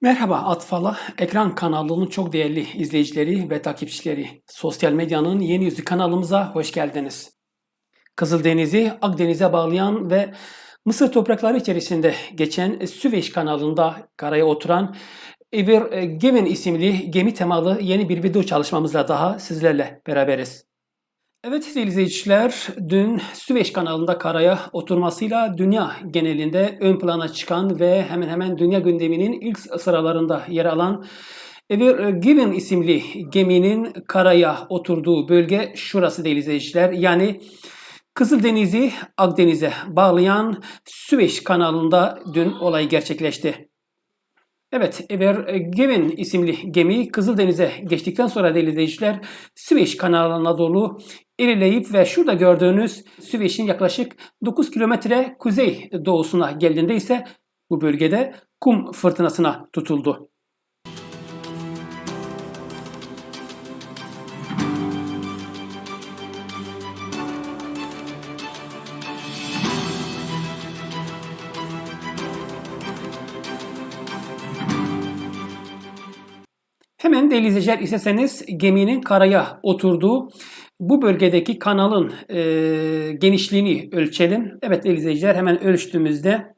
Merhaba Atfala, ekran kanalının çok değerli izleyicileri ve takipçileri. Sosyal medyanın yeni yüzü kanalımıza hoş geldiniz. Kızıldeniz'i Akdeniz'e bağlayan ve Mısır toprakları içerisinde geçen Süveyş kanalında karaya oturan Ever Given isimli gemi temalı yeni bir video çalışmamızla daha sizlerle beraberiz. Evet sevgili izleyiciler, dün Süveyş kanalında karaya oturmasıyla dünya genelinde ön plana çıkan ve hemen hemen dünya gündeminin ilk sıralarında yer alan Ever Given isimli geminin karaya oturduğu bölge şurası değil izleyiciler. Yani Kızıldeniz'i Akdeniz'e bağlayan Süveyş kanalında dün olay gerçekleşti. Evet, Ever Given isimli gemi Kızıldeniz'e geçtikten sonra değerli izleyiciler Süveyş kanalına doğru ilerleyip ve şurada gördüğünüz Süveyş'in yaklaşık 9 kilometre kuzey doğusuna geldiğinde ise bu bölgede kum fırtınasına tutuldu. Hemen değerli izleyiciler isterseniz geminin karaya oturduğu bu bölgedeki kanalın e, genişliğini ölçelim. Evet değerli hemen ölçtüğümüzde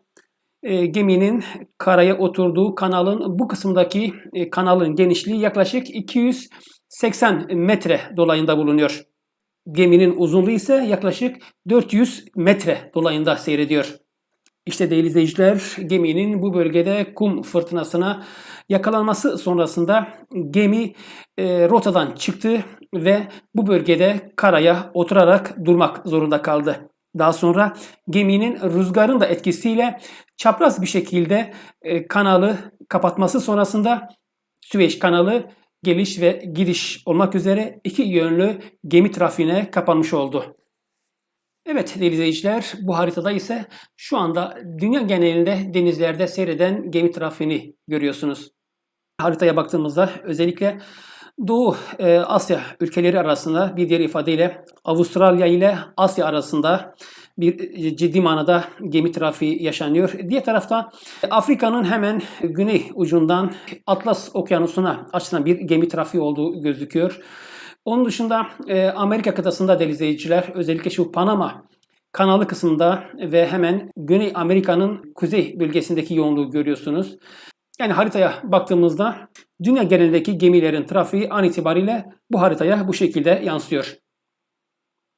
e, geminin karaya oturduğu kanalın bu kısımdaki e, kanalın genişliği yaklaşık 280 metre dolayında bulunuyor. Geminin uzunluğu ise yaklaşık 400 metre dolayında seyrediyor. İşte değerli izleyiciler geminin bu bölgede kum fırtınasına yakalanması sonrasında gemi e, rotadan çıktı ve bu bölgede karaya oturarak durmak zorunda kaldı. Daha sonra geminin rüzgarın da etkisiyle çapraz bir şekilde e, kanalı kapatması sonrasında Süveyş kanalı geliş ve gidiş olmak üzere iki yönlü gemi trafiğine kapanmış oldu. Evet değerli izleyiciler bu haritada ise şu anda dünya genelinde denizlerde seyreden gemi trafiğini görüyorsunuz. Haritaya baktığımızda özellikle Doğu e, Asya ülkeleri arasında bir diğer ifadeyle Avustralya ile Asya arasında bir ciddi manada gemi trafiği yaşanıyor. Diğer tarafta Afrika'nın hemen güney ucundan Atlas Okyanusu'na açılan bir gemi trafiği olduğu gözüküyor. Onun dışında e, Amerika kıtasında değerli izleyiciler özellikle şu Panama kanalı kısmında ve hemen Güney Amerika'nın kuzey bölgesindeki yoğunluğu görüyorsunuz. Yani haritaya baktığımızda dünya genelindeki gemilerin trafiği an itibariyle bu haritaya bu şekilde yansıyor.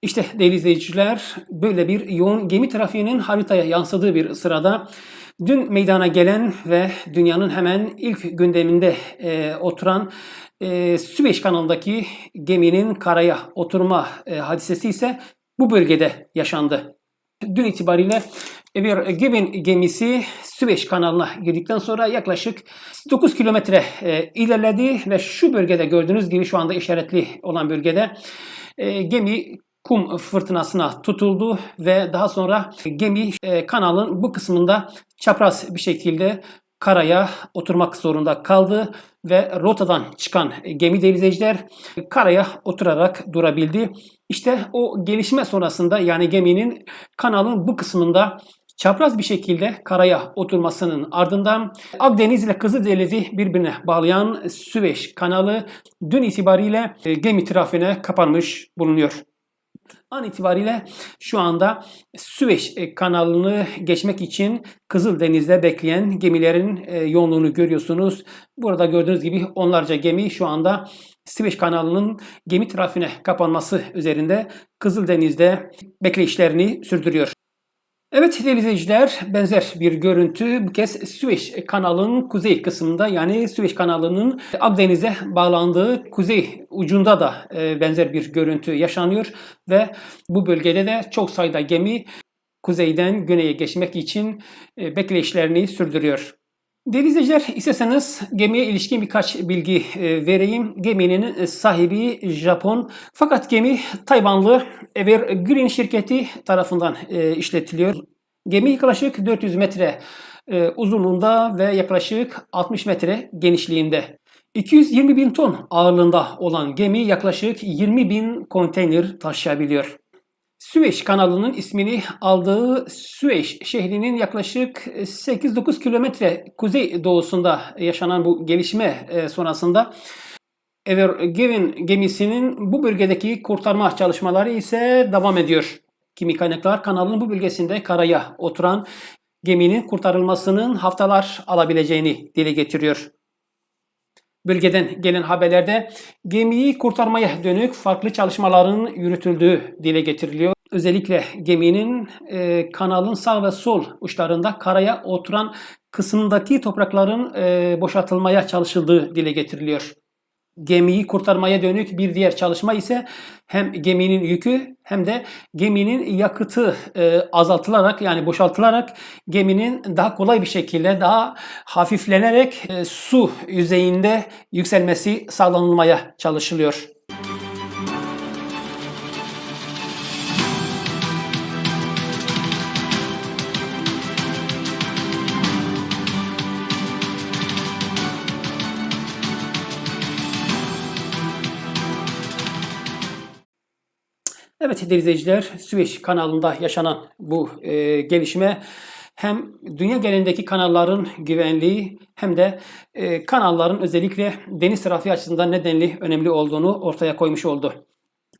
İşte değerli izleyiciler böyle bir yoğun gemi trafiğinin haritaya yansıdığı bir sırada dün meydana gelen ve dünyanın hemen ilk gündeminde e, oturan e, Süveyş kanalındaki geminin karaya oturma e, hadisesi ise bu bölgede yaşandı. Dün itibariyle Ever Given gemisi Süveyş kanalına girdikten sonra yaklaşık 9 kilometre e, ilerledi ve şu bölgede gördüğünüz gibi şu anda işaretli olan bölgede e, gemi kum fırtınasına tutuldu ve daha sonra gemi e, kanalın bu kısmında çapraz bir şekilde karaya oturmak zorunda kaldı ve rotadan çıkan gemi denizciler karaya oturarak durabildi. İşte o gelişme sonrasında yani geminin kanalın bu kısmında çapraz bir şekilde karaya oturmasının ardından Akdeniz ile Kızıldeniz'i birbirine bağlayan Süveyş kanalı dün itibariyle gemi trafiğine kapanmış bulunuyor. An itibariyle şu anda Süveyş e, kanalını geçmek için Kızıldeniz'de bekleyen gemilerin e, yoğunluğunu görüyorsunuz. Burada gördüğünüz gibi onlarca gemi şu anda Süveyş kanalının gemi trafiğine kapanması üzerinde Kızıldeniz'de bekleyişlerini sürdürüyor. Evet izleyiciler benzer bir görüntü bu kez Süveyş kanalının kuzey kısmında yani Süveyş kanalının Akdeniz'e bağlandığı kuzey ucunda da e, benzer bir görüntü yaşanıyor ve bu bölgede de çok sayıda gemi kuzeyden güneye geçmek için e, bekleyişlerini sürdürüyor. Değerli izleyiciler isterseniz gemiye ilişkin birkaç bilgi e, vereyim. Geminin sahibi Japon fakat gemi Tayvanlı Evergreen şirketi tarafından e, işletiliyor. Gemi yaklaşık 400 metre e, uzunluğunda ve yaklaşık 60 metre genişliğinde. 220 bin ton ağırlığında olan gemi yaklaşık 20 bin konteyner taşıyabiliyor. Süveyş kanalının ismini aldığı Süveyş şehrinin yaklaşık 8-9 kilometre kuzey doğusunda yaşanan bu gelişme e, sonrasında Ever Given gemisinin bu bölgedeki kurtarma çalışmaları ise devam ediyor. Kimi kaynaklar kanalın bu bölgesinde karaya oturan geminin kurtarılmasının haftalar alabileceğini dile getiriyor. Bölgeden gelen haberlerde gemiyi kurtarmaya dönük farklı çalışmaların yürütüldüğü dile getiriliyor. Özellikle geminin e, kanalın sağ ve sol uçlarında karaya oturan kısımdaki toprakların e, boşaltılmaya çalışıldığı dile getiriliyor. Gemiyi kurtarmaya dönük bir diğer çalışma ise hem geminin yükü hem de geminin yakıtı e, azaltılarak yani boşaltılarak geminin daha kolay bir şekilde daha hafiflenerek e, su yüzeyinde yükselmesi sağlanılmaya çalışılıyor. Evet değerli izleyiciler, Süveyş kanalında yaşanan bu e, gelişme hem dünya genelindeki kanalların güvenliği hem de e, kanalların özellikle deniz trafiği açısından nedenli önemli olduğunu ortaya koymuş oldu.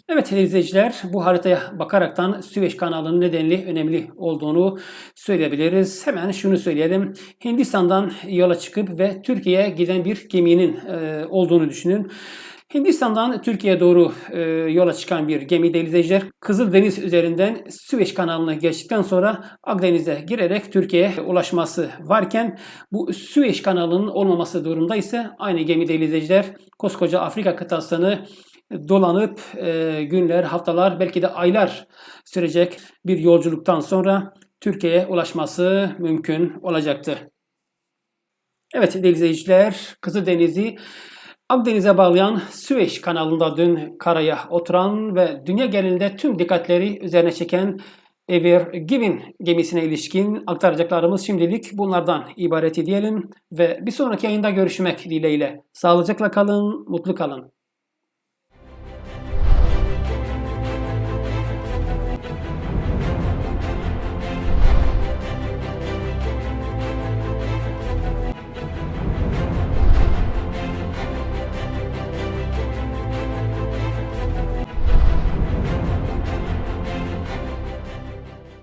Evet değerli izleyiciler, bu haritaya bakaraktan Süveyş kanalının nedenli önemli olduğunu söyleyebiliriz. Hemen şunu söyleyelim. Hindistan'dan yola çıkıp ve Türkiye'ye giden bir geminin e, olduğunu düşünün. Hindistan'dan Türkiye'ye doğru e, yola çıkan bir gemi değerli izleyiciler Kızıldeniz üzerinden Süveyş kanalını geçtikten sonra Akdeniz'e girerek Türkiye'ye ulaşması varken bu Süveyş kanalının olmaması durumda ise aynı gemi değerli izleyiciler koskoca Afrika kıtasını dolanıp e, günler, haftalar belki de aylar sürecek bir yolculuktan sonra Türkiye'ye ulaşması mümkün olacaktı. Evet değerli izleyiciler Kızıldeniz'i Akdeniz'e bağlayan Süveyş kanalında dün karaya oturan ve dünya genelinde tüm dikkatleri üzerine çeken Ever Given gemisine ilişkin aktaracaklarımız şimdilik bunlardan ibaret diyelim ve bir sonraki yayında görüşmek dileğiyle. Sağlıcakla kalın, mutlu kalın.